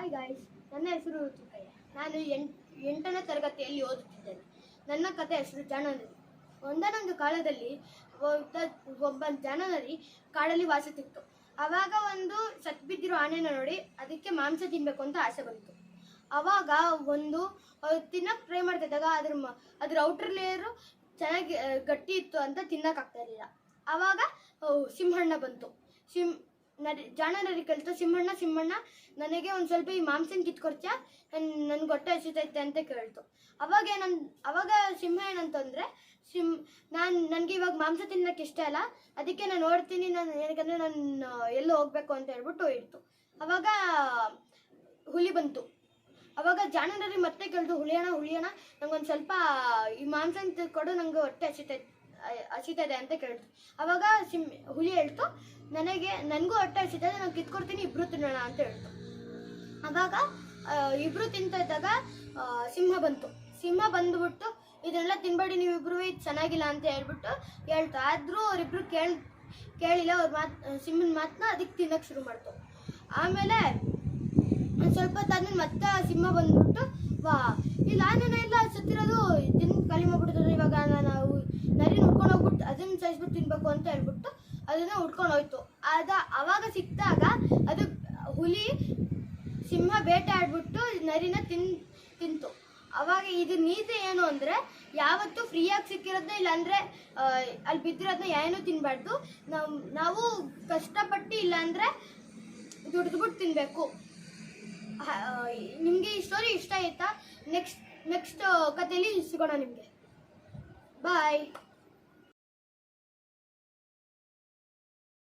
Hi guys ನನ್ನ ಹೆಸರು ಋತುಕಯ್ಯ ನಾನು ಎಂಟ್ ಎಂಟನೇ ತರಗತಿಯಲ್ಲಿ ಓದುತ್ತಿದ್ದೇನೆ. ನನ್ನ ಕಥೆ ಹೆಸರು ಜಾಣನದಿ ಒಂದನೊಂದು ಕಾಲದಲ್ಲಿ ಒಬ್ಬ- ಜಾಣನದಿ ಕಾಡಲ್ಲಿ ವಾಸಿಸುತ್ತಿತ್ತು. ಆವಾಗ ಒಂದು ಸತ್ ಬಿದ್ದಿರೋ ಆನೆನ ನೋಡಿ ಅದಕ್ಕೆ ಮಾಂಸ ತಿನ್ನಬೇಕು ಅಂತ ಆಸೆ ಬಂತು. ಆವಾಗ ಒಂದು ತಿನ್ನಕ್ಕೆ ತಿನ್ನಕ್ ಟ್ರೈ ಮಾಡ್ತಿದ್ದಾಗ ಅದ್ರ ಅದ್ರ ಔಟರ್ ಲೇಯರು ಚೆನ್ನಾಗಿ ಗಟ್ಟಿ ಇತ್ತು ಅಂತ ತಿನ್ನಕ್ಕಾಗ್ತಾ ಇರಲಿಲ್ಲ. ಆವಾಗ ಸಿಂಹಣ್ಣ ಬಂತು. ಸಿಂ ನರಿ ಜಾಣನರಿ ಕಲಿತು, ಸಿಂಹಣ್ಣ ಸಿಂಹಣ್ಣ, ನನಗೆ ಒಂದು ಸ್ವಲ್ಪ ಈ ಮಾಂಸನ ಕಿತ್ಕೊಡ್ತೀಯ ನನ್ ನನ್ಗೆ ಹೊಟ್ಟೆ ಹಸಿತೈತೆ ಅಂತ ಕೇಳ್ತು. ಅವಾಗ ಏನನ್ ಅವಾಗ ಸಿಂಹ ಏನಂತಂದ್ರೆ, ಸಿಂ ನಾನು ನನಗೆ ಇವಾಗ ಮಾಂಸ ತಿನ್ನಕ್ಕೆ ಇಷ್ಟ ಇಲ್ಲ ಅದಕ್ಕೆ ನಾನು ನೋಡ್ತೀನಿ ನಾನು ಏನಕ್ಕಂದ್ರೆ ನಾನು ಎಲ್ಲೋ ಹೋಗ್ಬೇಕು ಅಂತ ಹೇಳ್ಬಿಟ್ಟು ಇಡ್ತು ಅವಾಗ ಹುಲಿ ಬಂತು. ಅವಾಗ ಜಾಣನರಿ ಮತ್ತೆ ಕೇಳ್ದು ಹುಳಿಯೋಣ ಹುಳಿಯೋಣ, ನಂಗೊಂದು ಸ್ವಲ್ಪ ಈ ಮಾಂಸ ಕೊಡು, ನಂಗೆ ಹೊಟ್ಟೆ ಹಸಿತೈತೆ. ಹಸಿತದೆ ಅಂತ ಕೇಳ್ತು ಅವಾಗ ಸಿಂ ಹುಲಿ ಹೇಳ್ತು, ನನಗೆ, ನನಗೂ ಹೊಟ್ಟೆ ಹಸಿತದೆ ನಾನು ಕಿತ್ಕೊಡ್ತೀನಿ, ಇಬ್ರು ತಿನ್ನೋಣ ಅಂತ ಹೇಳ್ತು. ಅವಾಗ ಇಬ್ರು ತಿಂತ ಇದ್ದಾಗ ಸಿಂಹ ಬಂತು. ಸಿಂಹ ಬಂದ್ಬಿಟ್ಟು ಇದೆಲ್ಲ ತಿನ್ಬೇಡಿ ನೀವಿಬ್ರು ಇದು ಚೆನ್ನಾಗಿಲ್ಲ ಅಂತ ಹೇಳ್ಬಿಟ್ಟು ಹೇಳ್ತು. ಆದರೂ ಅವರಿಬ್ರು ಕೇಳಿ, ಕೇಳಿಲ್ಲ, ಅವ್ರ ಮಾತು, ಸಿಂಹನ ಮಾತನ್ನ ಅದಕ್ಕೆ ತಿನ್ನಕ್ಕೆ ಶುರು ಮಾಡ್ತು. ಆಮೇಲೆ ಸ್ವಲ್ಪ ಹೊತ್ತಾದ್ಮೇಲೆ ಮತ್ತೆ ಸಿಂಹ ಬಂದ್ಬಿಟ್ಟು, ವಾ, ಇಲ್ಲ ಆನೆನ ಎಲ್ಲ ಸತ್ತಿರೋದು ತಿನ್ ಖಾಲಿ ಮಾಡ್ಬಿಟ್ಟಿದ್ರೆ ಇವಾಗ ನಾವು ನರಿ ಉಟ್ಕೊಂಡು ಹೋಗ್ಬಿಟ್ಟು ಅದನ್ನ ಸಾಯಿಸ್ಬಿಟ್ಟು ತಿನ್ಬೇಕು ಅಂತ ಹೇಳ್ಬಿಟ್ಟು ಅದನ್ನ ಉಟ್ಕೊಂಡು ಹೋಯ್ತು. ಅದ ಅವಾಗ ಸಿಕ್ಕಿದಾಗ ಅದು ಹುಲಿ ಸಿಂಹ ಬೇಟೆ ಆಡ್ಬಿಟ್ಟು ನರಿನ ತಿನ್, ತಿಂತು. ಅವಾಗ ಇದು ನೀತಿ ಏನು ಅಂದರೆ ಯಾವತ್ತೂ ಫ್ರೀಯಾಗಿ ಸಿಕ್ಕಿರೋದನ್ನ ಇಲ್ಲಾಂದರೆ ಅಲ್ಲಿ ಬಿದ್ದಿರೋದನ್ನ ಏನೂ ತಿನ್ನಬಾರ್ದು ನಾವು ನಾವು ಕಷ್ಟಪಟ್ಟು ಇಲ್ಲಾಂದರೆ ದುಡಿದ್ಬಿಟ್ಟು ತಿನ್ನಬೇಕು ನಿಮಗೆ ಈ ಸ್ಟೋರಿ ಇಷ್ಟ ಆಯ್ತಾ? ನೆಕ್ಸ್ಟ್ ನೆಕ್ಸ್ಟ್ ಕಥೆಯಲ್ಲಿ ಸಿಗೋಣ ನಿಮಗೆ. ಬಾಯ್